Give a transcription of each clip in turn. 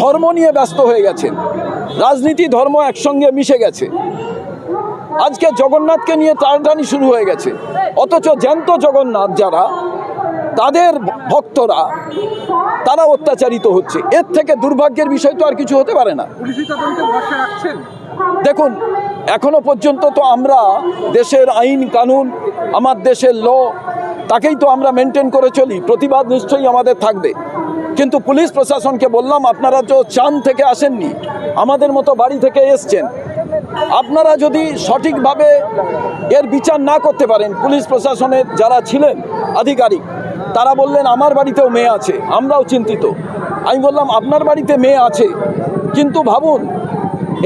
ধর্ম নিয়ে ব্যস্ত হয়ে গেছেন। রাজনীতি, ধর্ম একসঙ্গে মিশে গেছে। আজকে জগন্নাথকে নিয়ে টানাটানি শুরু হয়ে গেছে। অথচ জ্যান্ত জগন্নাথ যারা, তাদের ভক্তরা, তারা অত্যাচারিত হচ্ছে। এর থেকে দুর্ভাগ্যের বিষয় তো আর কিছু হতে পারে না। দেখুন, এখনও পর্যন্ত তো আমরা দেশের আইন, কানুন, আমার দেশের ল, তাকেই তো আমরা মেনটেন করে চলি। প্রতিবাদ নিশ্চয়ই আমাদের থাকবে। কিন্তু পুলিশ প্রশাসনকে বললাম, আপনারা তো চাঁদ থেকে আসেননি, আমাদের মতো বাড়ি থেকে এসছেন। আপনারা যদি সঠিকভাবে এর বিচার না করতে পারেন, পুলিশ প্রশাসনের যারা ছিলেন আধিকারিক, তারা বললেন, আমার বাড়িতেও মেয়ে আছে, আমরাও চিন্তিত। আমি বললাম, আপনার বাড়িতে মেয়ে আছে, কিন্তু ভাবুন,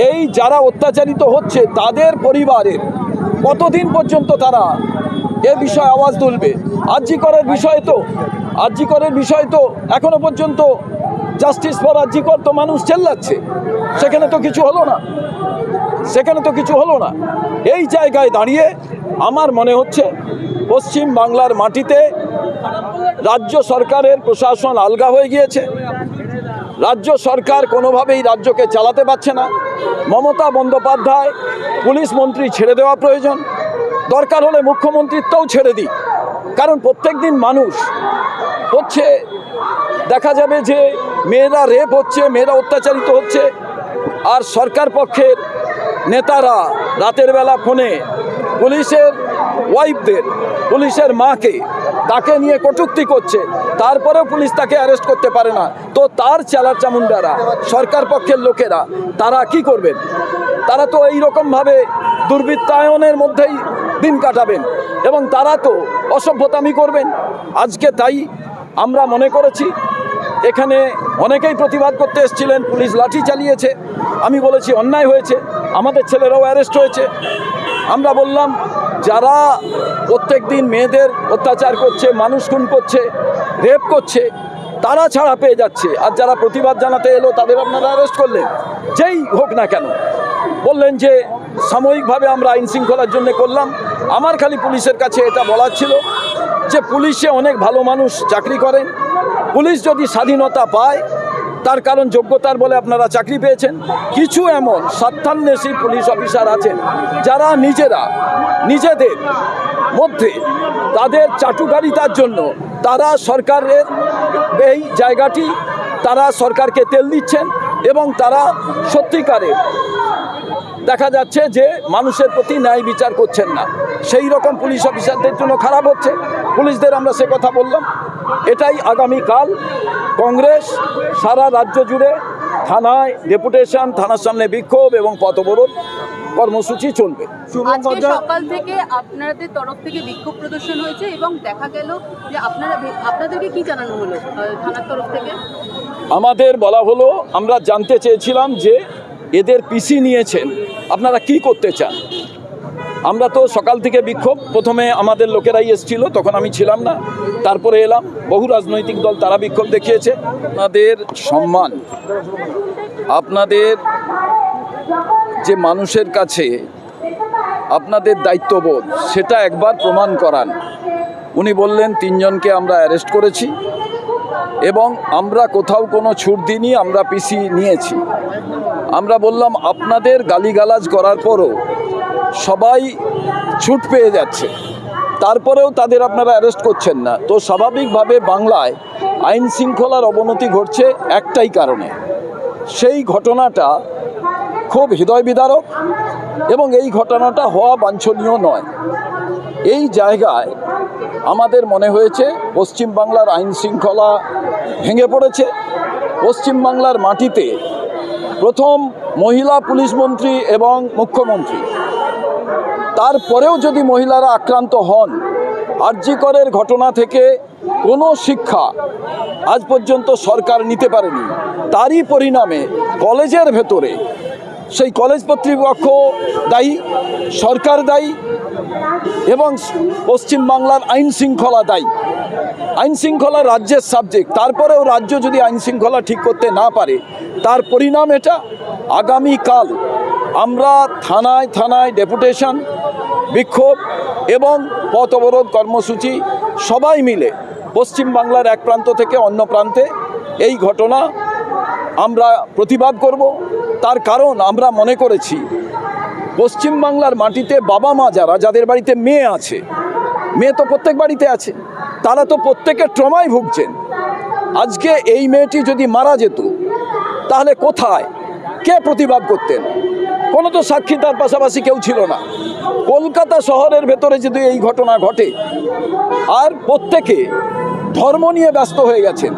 এই যারা অত্যাচারিত হচ্ছে, তাদের পরিবারের কতদিন পর্যন্ত তারা এ বিষয়ে আওয়াজ তুলবে? আর্যিকরের বিষয়ে তো। আর্যিকরের বিষয় তো এখনও পর্যন্ত জাস্টিস ফর আর্যিকর তো মানুষ চেল্লাচ্ছে। সেখানে তো কিছু হলো না। সেখানে তো কিছু হলো না। এই জায়গায় দাঁড়িয়ে আমার মনে হচ্ছে পশ্চিম বাংলার মাটিতে রাজ্য সরকারের প্রশাসন আলগা হয়ে গিয়েছে। রাজ্য সরকার কোনোভাবেই রাজ্যকে চালাতে পারছে না। মমতা বন্দ্যোপাধ্যায় পুলিশ মন্ত্রী ছেড়ে দেওয়া প্রয়োজন। দরকার হলে মুখ্যমন্ত্রিত্বও ছেড়ে দিই। কারণ প্রত্যেক দিন মানুষ হচ্ছে, দেখা যাবে যে মেয়েরা রেপ হচ্ছে, মেয়েরা অত্যাচারিত হচ্ছে, আর সরকার পক্ষের নেতারা রাতের বেলা ফোনে পুলিশের ওয়াইফদের, পুলিশের মাকে তাকে নিয়ে কটুক্তি করছে, তারপরেও পুলিশ তাকে অ্যারেস্ট করতে পারে না। তো তার চালা চামুন্ডারা সরকার পক্ষের লোকেরা, তারা কি করবেন? তারা তো এই রকমভাবে দুর্বৃত্তায়নের মধ্যেই দিন কাটাবেন এবং তারা তো অসভ্যতামি করবেন। আজকে তাই আমরা মনে করেছি, এখানে অনেকেই প্রতিবাদ করতে এসেছিলেন, পুলিশ লাঠি চালিয়েছে, আমি বলেছি অন্যায় হয়েছে, আমাদের ছেলেরাও অ্যারেস্ট হয়েছে। আমরা বললাম, যারা প্রত্যেক দিন মেয়েদের অত্যাচার করছে, মানুষ খুন করছে, রেপ করছে, তারা ছাড়া পেয়ে যাচ্ছে। আর যারা প্রতিবাদ জানাতে এলো, তাদের আপনারা অ্যারেস্ট করলেন। যেই হোক না কেন বললেন যে সাময়িকভাবে আমরা আইন শৃঙ্খলার জন্য করলাম। আমার খালি পুলিশের কাছে এটা বলার ছিল যে পুলিশে অনেক ভালো মানুষ চাকরি করেন। পুলিশ যদি স্বাধীনতা পায়, তার কারণ যোগ্যতার বলে আপনারা চাকরি পেয়েছেন। কিছু এমন স্বার্থান্বেষী পুলিশ অফিসার আছেন, যারা নিজেরা, নিজেদের মধ্যে তাদের চাটুকারিতার জন্য তারা সরকারের এই জায়গাটি, তারা সরকারকে তেল দিচ্ছেন। এবং তারা সত্যিকারের দেখা যাচ্ছে যে মানুষের প্রতি ন্যায় বিচার করছেন না। সেই রকম পুলিশ অফিসারদের জন্য খারাপ হচ্ছে। পুলিশদের আমরা সে কথা বললাম। এটাই আগামীকাল কংগ্রেস সারা রাজ্য জুড়ে থানায় ডেপুটেশন থানার সামনে বিক্ষোভ এবং পথবরোধ কর্মসূচি চলবে। সকাল থেকে আপনাদের তরফ থেকে বিক্ষোভ প্রদর্শন হয়েছে এবং দেখা গেল যে আপনারা আপনাদেরকে কি জানানো হলো থানার তরফ থেকে? আমাদের বলা হলো, আমরা জানতে চেয়েছিলাম যে এদের পিসি নিয়েছেন। আপনারা কি করতে চান? আমরা তো সকাল থেকে বিক্ষোভ, প্রথমে আমাদের লোকেরাই এসেছিল, তখন আমি ছিলাম না। তারপরে এলাম, বহু রাজনৈতিক দল তারা বিক্ষোভ দেখিয়েছে। আপনাদের সম্মান, আপনাদের যে মানুষের কাছে আপনাদের দায়িত্ববোধ, সেটা একবার প্রমাণ করান। উনি বললেন, তিনজনকে আমরা অ্যারেস্ট করেছি। এবং আমরা কোথাও কোনো ছুট দিইনি, আমরা পিসি নিয়েছি। আমরা বললাম, আপনাদের গালিগালাজ করার পরও সবাই ছুট পেয়ে যাচ্ছে। তারপরেও তাদের আপনারা অ্যারেস্ট করছেন না। তো স্বাভাবিকভাবে বাংলায় আইন শৃঙ্খলার অবনতি ঘটছে একটাই কারণে। সেই ঘটনাটা খুব হৃদয় বিদারক এবং এই ঘটনাটা হওয়া বাঞ্ছনীয় নয়। এই জায়গায় আমাদের মনে হয়েছে পশ্চিমবাংলার আইন শৃঙ্খলা ভেঙে পড়েছে। পশ্চিমবাংলার মাটিতে প্রথম মহিলা পুলিশ মন্ত্রী এবং মুখ্যমন্ত্রী। তারপরেও যদি মহিলারা আক্রান্ত হন আর্যিকরের ঘটনা থেকে কোনো শিক্ষা আজ পর্যন্ত সরকার নিতে পারেনি। তারই পরিণামে কলেজের ভেতরে সেই কলেজ কর্তৃপক্ষ দায়ী, সরকার দায়ী এবং পশ্চিমবাংলার আইন শৃঙ্খলা দায়ী। আইন শৃঙ্খলা রাজ্যের সাবজেক্ট তারপরেও রাজ্য যদি আইন শৃঙ্খলা ঠিক করতে না পারে, তার পরিণাম এটা আগামীকাল। আমরা থানায় থানায় ডেপুটেশন, বিক্ষোভ এবং পথ অবরোধ কর্মসূচি সবাই মিলে পশ্চিমবাংলার এক প্রান্ত থেকে অন্য প্রান্তে এই ঘটনা আমরা প্রতিবাদ করব। তার কারণ আমরা মনে করেছি। পশ্চিমবাংলার মাটিতে বাবা মা যারা, যাদের বাড়িতে মেয়ে আছে, মেয়ে তো প্রত্যেক বাড়িতে আছে, তারা তো প্রত্যেকে ট্রমায় ভুগছেন। আজকে এই মেয়েটি যদি মারা যেত, তাহলে কোথায়? কে প্রতিবাদ করতেন? কোনো তো সাক্ষী তার পাশাপাশি কেউ ছিল না। কলকাতা শহরের ভেতরে যদি এই ঘটনা ঘটে, আর প্রত্যেকে ধর্ম নিয়ে ব্যস্ত হয়ে গেছেন,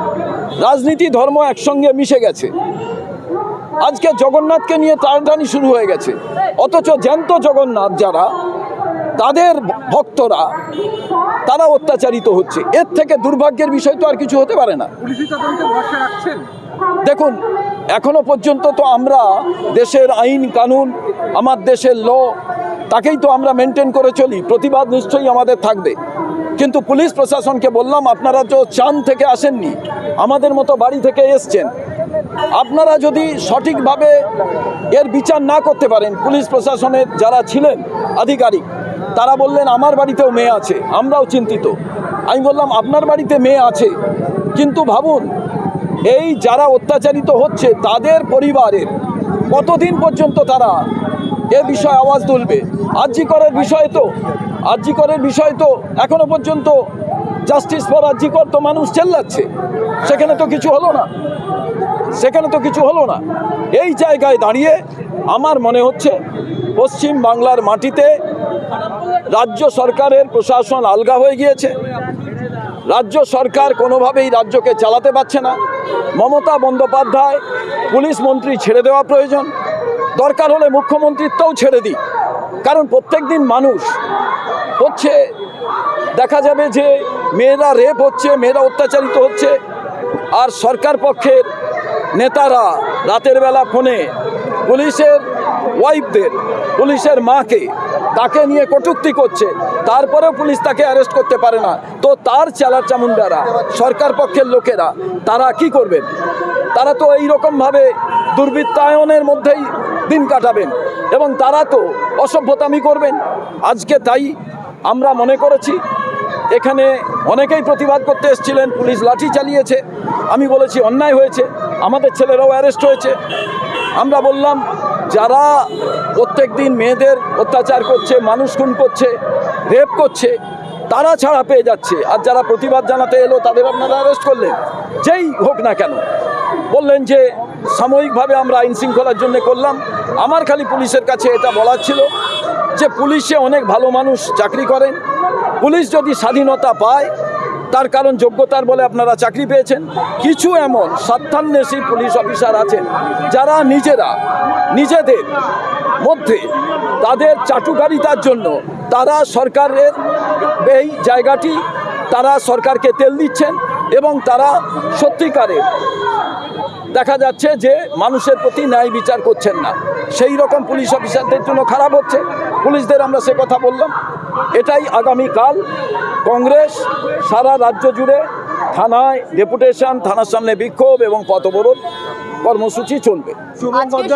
রাজনীতি ধর্ম একসঙ্গে মিশে গেছে আজকে জগন্নাথকে নিয়ে টানটানি শুরু হয়ে গেছে। অথচ জ্যান্ত জগন্নাথ যারা, তাদের ভক্তরা, তারা অত্যাচারিত হচ্ছে। এর থেকে দুর্ভাগ্যের বিষয় তো আর কিছু হতে পারে না। দেখুন, এখনও পর্যন্ত তো আমরা দেশের আইন, কানুন, আমার দেশের ল, তাকেই তো আমরা মেনটেন করে চলি। প্রতিবাদ নিশ্চয়ই আমাদের থাকবে। কিন্তু পুলিশ প্রশাসনকে বললাম, আপনারা তো চান থেকে আসেননি। আমাদের মতো বাড়ি থেকে এসছেন। আপনারা যদি সঠিকভাবে এর বিচার না করতে পারেন, পুলিশ প্রশাসনের যারা ছিলেন আধিকারিক, তারা বললেন, আমার বাড়িতেও মেয়ে আছে। আমরাও চিন্তিত। আমি বললাম, আপনার বাড়িতে মেয়ে আছে? কিন্তু ভাবুন, এই যারা অত্যাচারিত হচ্ছে, তাদের পরিবারের কতদিন পর্যন্ত তারা এ বিষয়ে আওয়াজ তুলবে? আর্যিকরের বিষয় তো আর্যিকরের বিষয় তো এখনও পর্যন্ত জাস্টিস ফর আর্যিকর তো মানুষ চেল্লাচ্ছে। সেখানে তো কিছু হলো না। সেখানে তো কিছু হলো না। এই জায়গায় দাঁড়িয়ে আমার মনে হচ্ছে পশ্চিম বাংলার মাটিতে রাজ্য সরকারের প্রশাসন আলগা হয়ে গিয়েছে। রাজ্য সরকার কোনোভাবেই রাজ্যকে চালাতে পারছে না। মমতা বন্দ্যোপাধ্যায় পুলিশ মন্ত্রী ছেড়ে দেওয়া প্রয়োজন। দরকার হলে মুখ্যমন্ত্রিত্বও ছেড়ে দিই। কারণ প্রত্যেক দিন মানুষ হচ্ছে, দেখা যাবে যে মেয়েরা রেপ হচ্ছে, মেয়েরা অত্যাচারিত হচ্ছে। আর সরকার পক্ষের নেতারা রাতের বেলা ফোনে পুলিশের ওয়াইফদের, পুলিশের মাকে তাকে নিয়ে কটুক্তি করছে। তারপরেও পুলিশ তাকে অ্যারেস্ট করতে পারে না। তো তার চালার চামুন্ডারা সরকার পক্ষের লোকেরা, তারা কি করবেন? তারা তো এই রকমভাবে দুর্বৃত্তায়নের মধ্যেই দিন কাটাবেন এবং তারা তো অসভ্যতামি করবেন। আজকে তাই আমরা মনে করেছি, এখানে অনেকেই প্রতিবাদ করতে এসেছিলেন, পুলিশ লাঠি চালিয়েছে। আমি বলেছি অন্যায় হয়েছে। আমাদের ছেলেরাও অ্যারেস্ট হয়েছে। আমরা বললাম, যারা প্রত্যেক দিন মেয়েদের অত্যাচার করছে, মানুষ খুন করছে রেপ করছে, তারা ছাড়া পেয়ে যাচ্ছে। আর যারা প্রতিবাদ জানাতে এলো, তাদের আপনারা অ্যারেস্ট করলেন। যেই হোক না কেন। বললেন যে, সাময়িকভাবে আমরা আইন শৃঙ্খলার জন্য করলাম। আমার খালি পুলিশের কাছে এটা বলার ছিল যে, পুলিশে অনেক ভালো মানুষ চাকরি করেন। পুলিশ যদি স্বাধীনতা পায় তার কারণ যোগ্যতার বলে আপনারা চাকরি পেয়েছেন। কিছু এমন স্বার্থান্বেষী পুলিশ অফিসার আছেন, যারা নিজেরা, নিজেদের মধ্যে তাদের চাটুকারিতার জন্য তারা সরকারের এই জায়গাটি, তারা সরকারকে তেল দিচ্ছেন এবং তারা সত্যিকারের দেখা যাচ্ছে যে মানুষের প্রতি ন্যায় বিচার করছেন না। সেই রকম পুলিশ অফিসারদের জন্য খারাপ হচ্ছে। পুলিশদের আমরা সে কথা বললাম। এটাই আগামীকাল কংগ্রেস সারা রাজ্য জুড়ে থানায় ডেপুটেশন থানার সামনে বিক্ষোভ এবং পথবরোধ কর্মসূচি চলবে।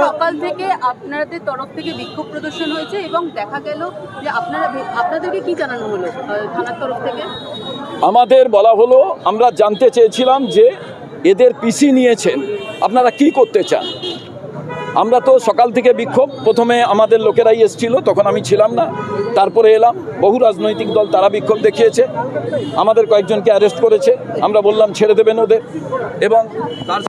সকাল থেকে আপনাদের তরফ থেকে বিক্ষোভ প্রদর্শন হয়েছে এবং দেখা গেল যে আপনারা আপনাদেরকে কি জানানো হলো থানার তরফ থেকে? আমাদের বলা হলো আমরা জানতে চেয়েছিলাম যে এদের পিসি নিয়েছেন। আপনারা কি করতে চান? আমরা তো সকাল থেকে বিক্ষোভ। প্রথমে আমাদের লোকেরাই এসেছিল, তখন আমি ছিলাম না। তারপরে এলাম। বহু রাজনৈতিক দল তারা বিক্ষোভ দেখিয়েছে। আমাদের কয়েকজনকে অ্যারেস্ট করেছে। আমরা বললাম, ছেড়ে দেবেন ওদের। এবং তার